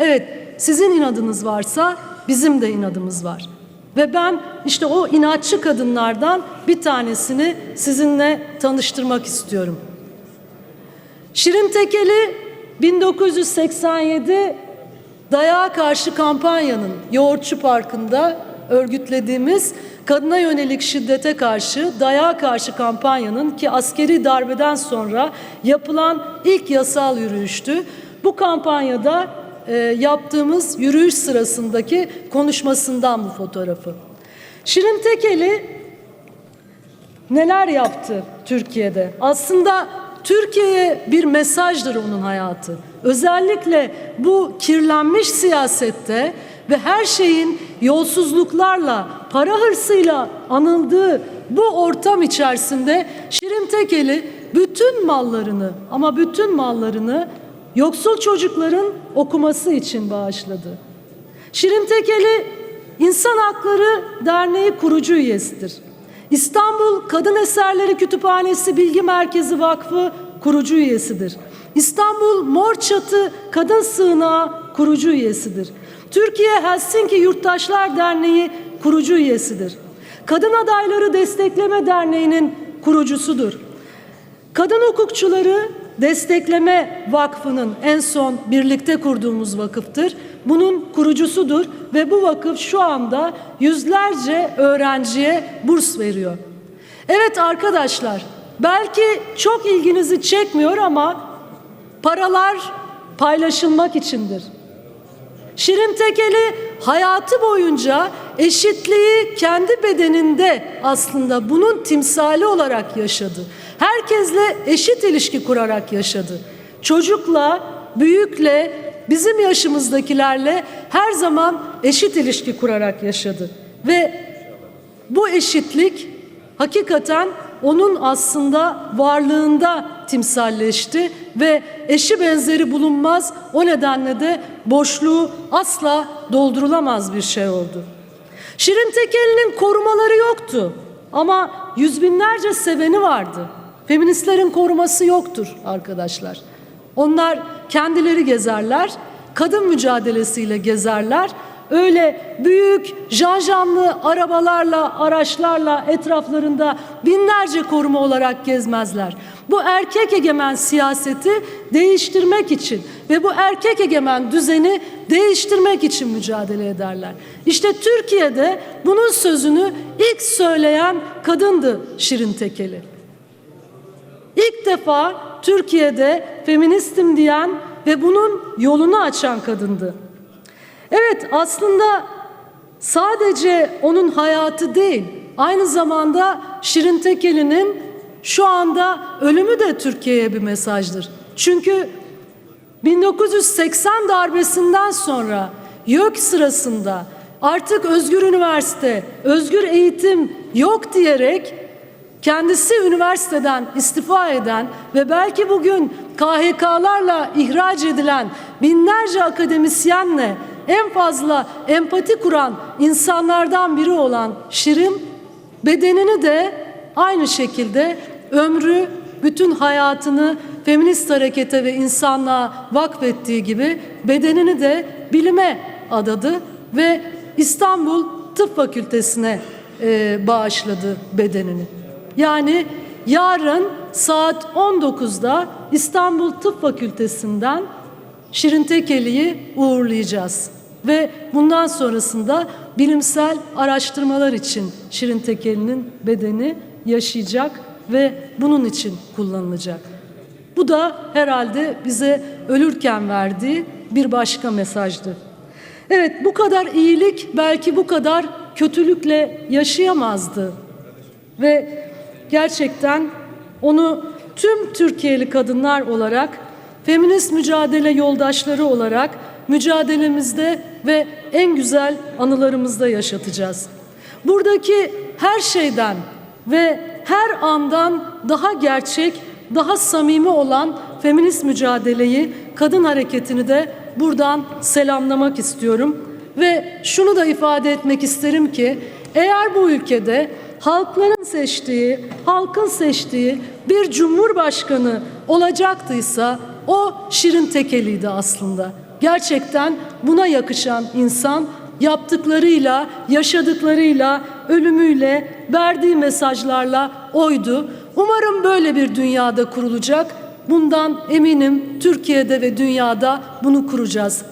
Evet, sizin inadınız varsa bizim de inadımız var. Ve ben işte o inatçı kadınlardan bir tanesini sizinle tanıştırmak istiyorum. Şirin Tekeli 1987 Dayağa Karşı kampanyanın Yoğurtçu Parkı'nda örgütlediğimiz kadına yönelik şiddete karşı dayağa karşı kampanyanın ki askeri darbeden sonra yapılan ilk yasal yürüyüştü. Bu kampanyada e, yaptığımız yürüyüş sırasındaki konuşmasından bu fotoğrafı. Şirin Tekeli neler yaptı Türkiye'de? Aslında Türkiye'ye bir mesajdır onun hayatı. Özellikle bu kirlenmiş siyasette ve her şeyin yolsuzluklarla, para hırsıyla anıldığı bu ortam içerisinde Şirin Tekeli bütün mallarını ama bütün mallarını yoksul çocukların okuması için bağışladı. Şirin Tekeli İnsan Hakları Derneği kurucu üyesidir. İstanbul Kadın Eserleri Kütüphanesi Bilgi Merkezi Vakfı kurucu üyesidir. İstanbul Mor Çatı Kadın Sığınağı kurucu üyesidir. Türkiye Helsinki Yurttaşlar Derneği kurucu üyesidir. Kadın Adayları Destekleme Derneği'nin kurucusudur. Kadın Hukukçuları Destekleme Vakfı'nın en son birlikte kurduğumuz vakıftır. Bunun kurucusudur ve bu vakıf şu anda yüzlerce öğrenciye burs veriyor. Evet arkadaşlar, belki çok ilginizi çekmiyor ama paralar paylaşılmak içindir. Şirin Tekeli hayatı boyunca eşitliği kendi bedeninde aslında bunun timsali olarak yaşadı. Herkesle eşit ilişki kurarak yaşadı. Çocukla, büyükle, bizim yaşımızdakilerle her zaman eşit ilişki kurarak yaşadı. Ve bu eşitlik hakikaten onun aslında varlığında timsalleşti ve eşi benzeri bulunmaz o nedenle de boşluğu asla doldurulamaz bir şey oldu. Şirin Tekeli'nin korumaları yoktu ama yüz binlerce seveni vardı. Feministlerin koruması yoktur arkadaşlar. Onlar kendileri gezerler, kadın mücadelesiyle gezerler. Öyle büyük janjanlı arabalarla, araçlarla etraflarında binlerce koruma olarak gezmezler. Bu erkek egemen siyaseti değiştirmek için ve bu erkek egemen düzeni değiştirmek için mücadele ederler. İşte Türkiye'de bunun sözünü ilk söyleyen kadındı Şirin Tekeli. İlk defa Türkiye'de feministim diyen ve bunun yolunu açan kadındı. Evet aslında sadece onun hayatı değil, aynı zamanda Şirin Tekeli'nin şu anda ölümü de Türkiye'ye bir mesajdır. Çünkü 1980 darbesinden sonra YÖK sırasında artık özgür üniversite, özgür eğitim yok diyerek kendisi üniversiteden istifa eden ve belki bugün KHK'larla ihraç edilen binlerce akademisyenle en fazla empati kuran insanlardan biri olan Şirin bedenini de aynı şekilde ömrü bütün hayatını feminist harekete ve insanlığa vakfettiği gibi bedenini de bilime adadı ve İstanbul Tıp Fakültesine e, bağışladı bedenini. Yani yarın saat 19'da İstanbul Tıp Fakültesinden Şirin Tekeli'yi uğurlayacağız. Ve bundan sonrasında bilimsel araştırmalar için Şirin Tekeli'nin bedeni yaşayacak ve bunun için kullanılacak. Bu da herhalde bize ölürken verdiği bir başka mesajdı. Evet bu kadar iyilik belki bu kadar kötülükle yaşayamazdı. Ve gerçekten onu tüm Türkiye'li kadınlar olarak, feminist mücadele yoldaşları olarak mücadelemizde ve en güzel anılarımızda yaşatacağız. Buradaki her şeyden ve her andan daha gerçek, daha samimi olan feminist mücadeleyi, kadın hareketini de buradan selamlamak istiyorum. Ve şunu da ifade etmek isterim ki eğer bu ülkede halkların seçtiği, halkın seçtiği bir cumhurbaşkanı olacaktıysa o Şirin Tekeli'ydi aslında. gerçekten buna yakışan insan yaptıklarıyla, yaşadıklarıyla, ölümüyle, verdiği mesajlarla oydu. Umarım böyle bir dünyada kurulacak. Bundan eminim Türkiye'de ve dünyada bunu kuracağız.